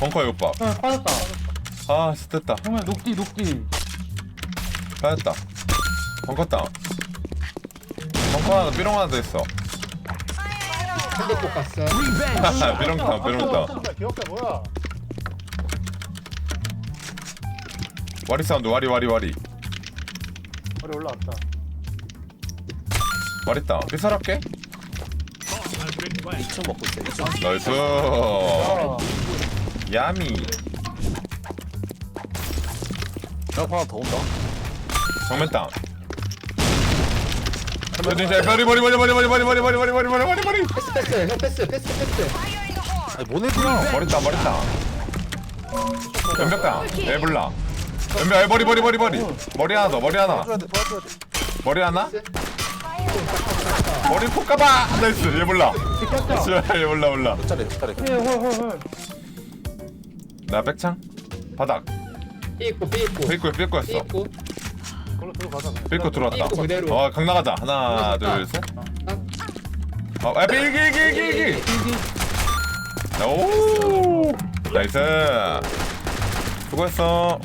벙커 이거 봐. 형 빠졌다 아, 됐다. 형님 녹디 녹디 빠졌다. 벙커 다운. 벙커 하나, 삐롱 하나 더 있어. 핸드폰 갔어. 삐롱 다운, 삐롱 다운. 진짜 기억해 뭐야? 와리 사운드, 와리, 와리, 와리. 머리 올라왔다. 와리 다운. 삐살할게. 2층 먹고 있어 2층 나이스. 아 야미. 벽 하나 더 온다 정면 다운. 진짜 머리 머리 머리 머리 머리 머리 머리 머리 머리 머리 머리 머리 머리 패스 패스 형 패스 패스 패스. 아니 모네드야 머리 다운 머리 다운. 연벽 다운. 에블라. 연벽 에 머리 머리 머리 머리 머리 하나 더 머리 하나 도와줘야 돼 도와줘야 돼 머리 하나 머리 폭 가봐 나이스 얘 몰라 얘 몰라 몰라 몇 자리 헐헐헐 나 백창? 바닥. 삐꼬였어. 있고. 걸로 들어가자. 그냥. 삐꼬 들어왔다. 그대로. 어 강 나가자. 하나. 둘셋. 아, 어, 아, 일기 일기 일기 일기 오! 나이스. 수고했어